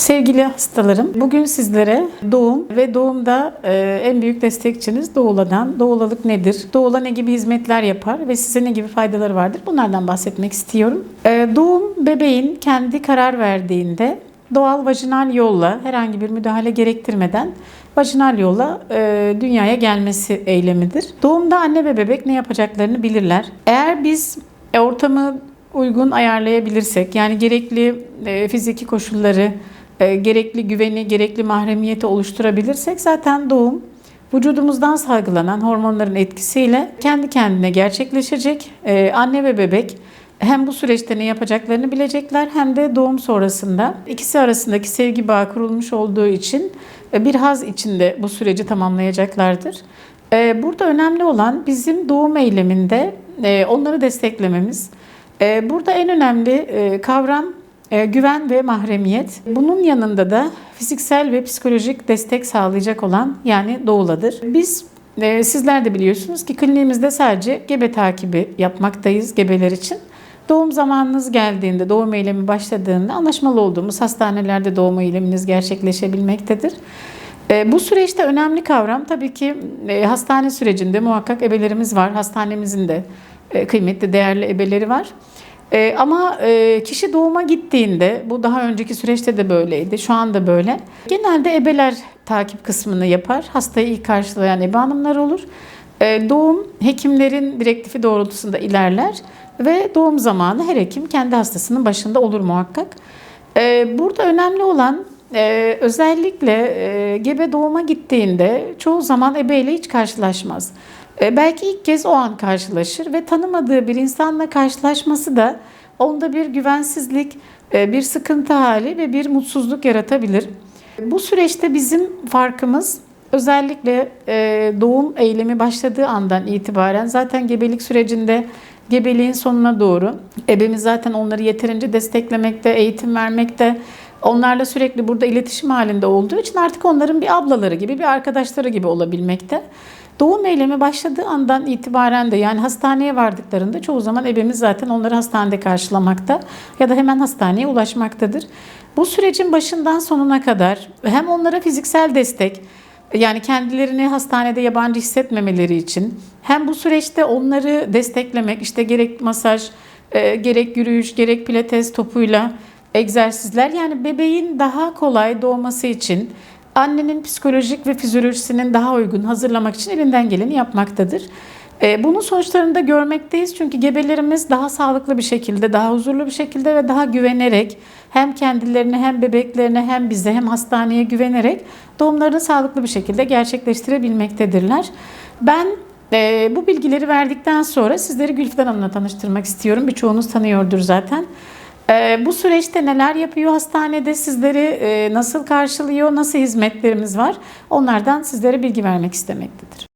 Sevgili hastalarım, bugün sizlere doğum ve doğumda e, en büyük destekçiniz Doğula'dan. Doğulalık nedir? Doğula ne gibi hizmetler yapar ve size ne gibi faydaları vardır? Bunlardan bahsetmek istiyorum. E, doğum bebeğin kendi karar verdiğinde doğal vajinal yolla herhangi bir müdahale gerektirmeden vajinal yolla e, dünyaya gelmesi eylemidir. Doğumda anne ve bebek ne yapacaklarını bilirler. Eğer biz ortamı uygun ayarlayabilirsek yani gerekli e, fiziki koşulları, e, gerekli güveni, gerekli mahremiyeti oluşturabilirsek zaten doğum vücudumuzdan salgılanan hormonların etkisiyle kendi kendine gerçekleşecek. E, anne ve bebek hem bu süreçte ne yapacaklarını bilecekler hem de doğum sonrasında ikisi arasındaki sevgi bağı kurulmuş olduğu için e, bir haz içinde bu süreci tamamlayacaklardır. E, Burada önemli olan bizim doğum eyleminde e, onları desteklememiz. Burada en önemli kavram güven ve mahremiyet. Bunun yanında da fiziksel ve psikolojik destek sağlayacak olan yani doğuladır. Biz e, sizler de biliyorsunuz ki kliniğimizde sadece gebe takibi yapmaktayız gebeler için. Doğum zamanınız geldiğinde, doğum eylemi başladığında anlaşmalı olduğumuz hastanelerde doğum eyleminiz gerçekleşebilmektedir. E, Bu süreçte önemli kavram tabii ki e, hastane sürecinde muhakkak ebelerimiz var. Hastanemizin de e, kıymetli, değerli ebeleri var. E, ama e, kişi doğuma gittiğinde, bu daha önceki süreçte de böyleydi, şu anda böyle. Genelde ebeler takip kısmını yapar. Hastayı ilk karşılayan ebe hanımlar olur. E, doğum hekimlerin direktifi doğrultusunda ilerler ve doğum zamanı her hekim kendi hastasının başında olur muhakkak. E, burada önemli olan e, özellikle e, gebe doğuma gittiğinde çoğu zaman ebeyle hiç karşılaşmaz. E, belki ilk kez o an karşılaşır ve tanımadığı bir insanla karşılaşması da onda bir güvensizlik, e, bir sıkıntı hali ve bir mutsuzluk yaratabilir. Bu süreçte bizim farkımız özellikle e, doğum eylemi başladığı andan itibaren zaten gebelik sürecinde gebeliğin sonuna doğru ebemiz zaten onları yeterince desteklemekte, eğitim vermekte, onlarla sürekli burada iletişim halinde olduğu için artık onların bir ablaları gibi, bir arkadaşları gibi olabilmekte. Doğum eylemi başladığı andan itibaren de yani hastaneye vardıklarında çoğu zaman ebemiz zaten onları hastanede karşılamakta ya da hemen hastaneye ulaşmaktadır. Bu sürecin başından sonuna kadar hem onlara fiziksel destek yani kendilerini hastanede yabancı hissetmemeleri için hem bu süreçte onları desteklemek işte gerek masaj, e, gerek yürüyüş, gerek pilates topuyla egzersizler yani bebeğin daha kolay doğması için annenin psikolojik ve fizyolojisinin daha uygun hazırlamak için elinden geleni yapmaktadır. E, Bunun sonuçlarını da görmekteyiz çünkü gebelerimiz daha sağlıklı bir şekilde, daha huzurlu bir şekilde ve daha güvenerek hem kendilerine hem bebeklerine hem bize hem hastaneye güvenerek doğumlarını sağlıklı bir şekilde gerçekleştirebilmektedirler. Ben e, bu bilgileri verdikten sonra sizleri Gülfidan Hanım'la tanıştırmak istiyorum. Birçoğunuz tanıyordur zaten. Ee, bu süreçte neler yapıyor hastanede, sizleri e, nasıl karşılıyor, nasıl hizmetlerimiz var onlardan sizlere bilgi vermek istemektedir.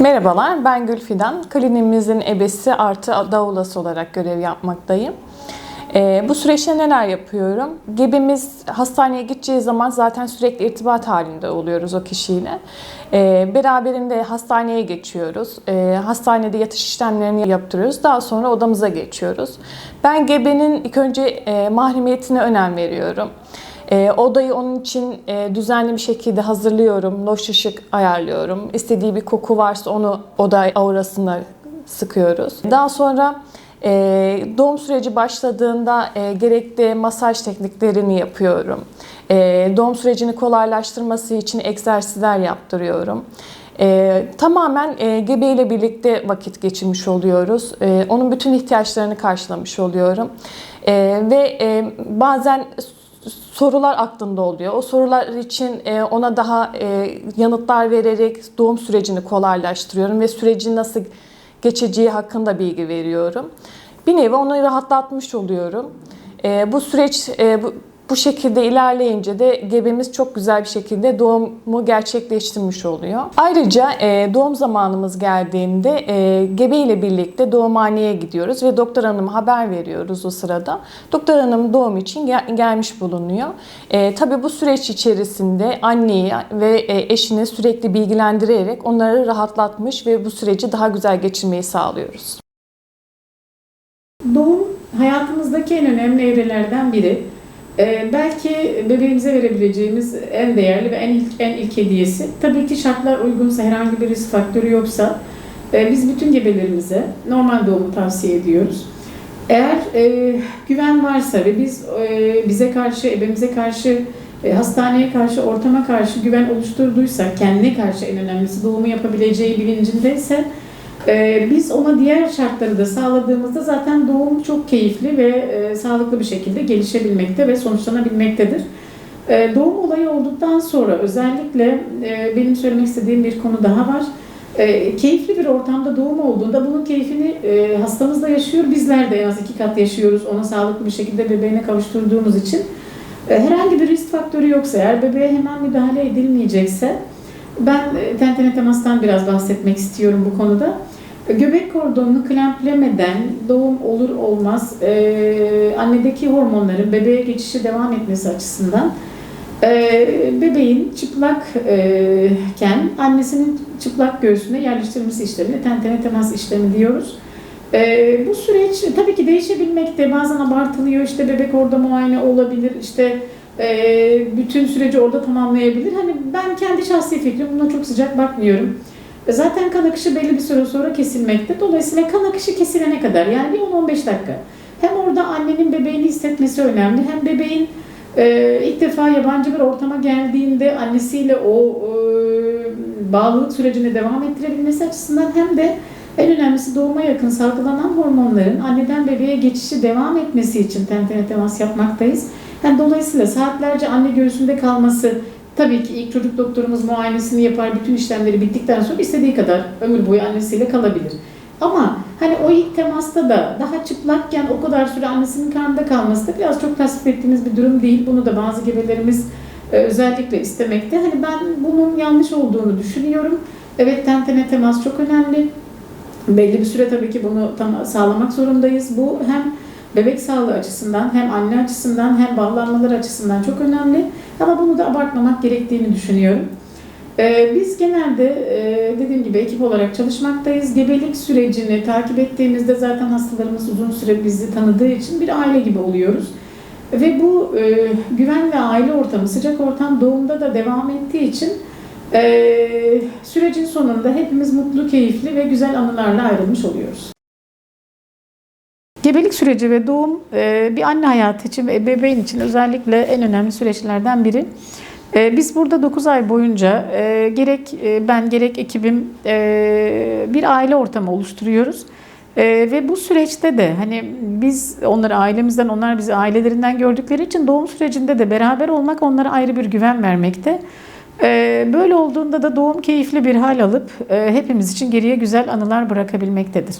Merhabalar, ben Gülfidan. Kliniğimizin ebesi artı davulası olarak görev yapmaktayım. Ee, bu süreçte neler yapıyorum? Gebemiz hastaneye gideceği zaman zaten sürekli irtibat halinde oluyoruz o kişiyle. Ee, beraberinde hastaneye geçiyoruz. Ee, hastanede yatış işlemlerini yaptırıyoruz. Daha sonra odamıza geçiyoruz. Ben gebenin ilk önce e, mahremiyetine önem veriyorum. E, odayı onun için e, düzenli bir şekilde hazırlıyorum. Loş ışık ayarlıyorum. İstediği bir koku varsa onu oda aurasına sıkıyoruz. Daha sonra e, doğum süreci başladığında e, gerekli masaj tekniklerini yapıyorum. E, doğum sürecini kolaylaştırması için egzersizler yaptırıyorum. E, tamamen e, gebe ile birlikte vakit geçirmiş oluyoruz. E, onun bütün ihtiyaçlarını karşılamış oluyorum. E, ve e, bazen sorular aklında oluyor. O sorular için e, ona daha e, yanıtlar vererek doğum sürecini kolaylaştırıyorum ve sürecin nasıl geçeceği hakkında bilgi veriyorum. Bir nevi onu rahatlatmış oluyorum. E, bu süreç e, bu, bu şekilde ilerleyince de gebemiz çok güzel bir şekilde doğumu gerçekleştirmiş oluyor. Ayrıca e, doğum zamanımız geldiğinde e, gebe ile birlikte doğumhaneye gidiyoruz ve doktor hanıma haber veriyoruz o sırada. Doktor hanım doğum için gel- gelmiş bulunuyor. E, tabii bu süreç içerisinde anneyi ve e, eşini sürekli bilgilendirerek onları rahatlatmış ve bu süreci daha güzel geçirmeyi sağlıyoruz. Doğum hayatımızdaki en önemli evrelerden biri. Ee, belki bebeğimize verebileceğimiz en değerli ve en ilk, en ilk hediyesi. Tabii ki şartlar uygunsa, herhangi bir risk faktörü yoksa e, biz bütün gebelerimize normal doğumu tavsiye ediyoruz. Eğer e, güven varsa ve biz e, bize karşı, ebemize karşı, e, hastaneye karşı, ortama karşı güven oluşturduysak, kendine karşı en önemlisi doğumu yapabileceği bilincindeyse ee, biz ona diğer şartları da sağladığımızda zaten doğum çok keyifli ve e, sağlıklı bir şekilde gelişebilmekte ve sonuçlanabilmektedir. Ee, doğum olayı olduktan sonra özellikle e, benim söylemek istediğim bir konu daha var. E, keyifli bir ortamda doğum olduğunda bunun keyfini e, hastamız da yaşıyor, bizler de en az iki kat yaşıyoruz. Ona sağlıklı bir şekilde bebeğine kavuşturduğumuz için. E, herhangi bir risk faktörü yoksa, eğer bebeğe hemen müdahale edilmeyecekse, ben e, tentene temastan biraz bahsetmek istiyorum bu konuda. Göbek kordonunu klemplemeden doğum olur olmaz e, annedeki hormonların bebeğe geçişi devam etmesi açısından e, bebeğin çıplakken annesinin çıplak göğsüne yerleştirilmesi işlemine tentene temas işlemi diyoruz. E, bu süreç tabii ki değişebilmekte bazen abartılıyor işte bebek orada muayene olabilir işte e, bütün süreci orada tamamlayabilir. Hani ben kendi şahsi fikrim buna çok sıcak bakmıyorum. Zaten kan akışı belli bir süre sonra kesilmekte. Dolayısıyla kan akışı kesilene kadar yani bir 10-15 dakika. Hem orada annenin bebeğini hissetmesi önemli hem bebeğin e, ilk defa yabancı bir ortama geldiğinde annesiyle o e, bağlılık sürecini devam ettirebilmesi açısından hem de en önemlisi doğuma yakın salgılanan hormonların anneden bebeğe geçişi devam etmesi için tentene temas yapmaktayız. Yani dolayısıyla saatlerce anne göğsünde kalması Tabii ki ilk çocuk doktorumuz muayenesini yapar, bütün işlemleri bittikten sonra istediği kadar ömür boyu annesiyle kalabilir. Ama hani o ilk temasta da daha çıplakken o kadar süre annesinin karnında kalması da biraz çok tasvip ettiğimiz bir durum değil. Bunu da bazı gebelerimiz e, özellikle istemekte. Hani ben bunun yanlış olduğunu düşünüyorum. Evet tentene temas çok önemli. Belli bir süre tabii ki bunu tam sağlamak zorundayız. Bu hem bebek sağlığı açısından hem anne açısından hem bağlanmalar açısından çok önemli. Ama bunu da abartmamak gerektiğini düşünüyorum. Ee, biz genelde e, dediğim gibi ekip olarak çalışmaktayız. Gebelik sürecini takip ettiğimizde zaten hastalarımız uzun süre bizi tanıdığı için bir aile gibi oluyoruz. Ve bu e, güven ve aile ortamı, sıcak ortam doğumda da devam ettiği için e, sürecin sonunda hepimiz mutlu, keyifli ve güzel anılarla ayrılmış oluyoruz. Gebelik süreci ve doğum e, bir anne hayatı için ve bebeğin için özellikle en önemli süreçlerden biri. E, Biz burada 9 ay boyunca e, gerek ben gerek ekibim bir aile ortamı oluşturuyoruz. E, Ve bu süreçte de hani biz onları ailemizden, onlar bizi ailelerinden gördükleri için doğum sürecinde de beraber olmak onlara ayrı bir güven vermekte. E, Böyle olduğunda da doğum keyifli bir hal alıp e, hepimiz için geriye güzel anılar bırakabilmektedir.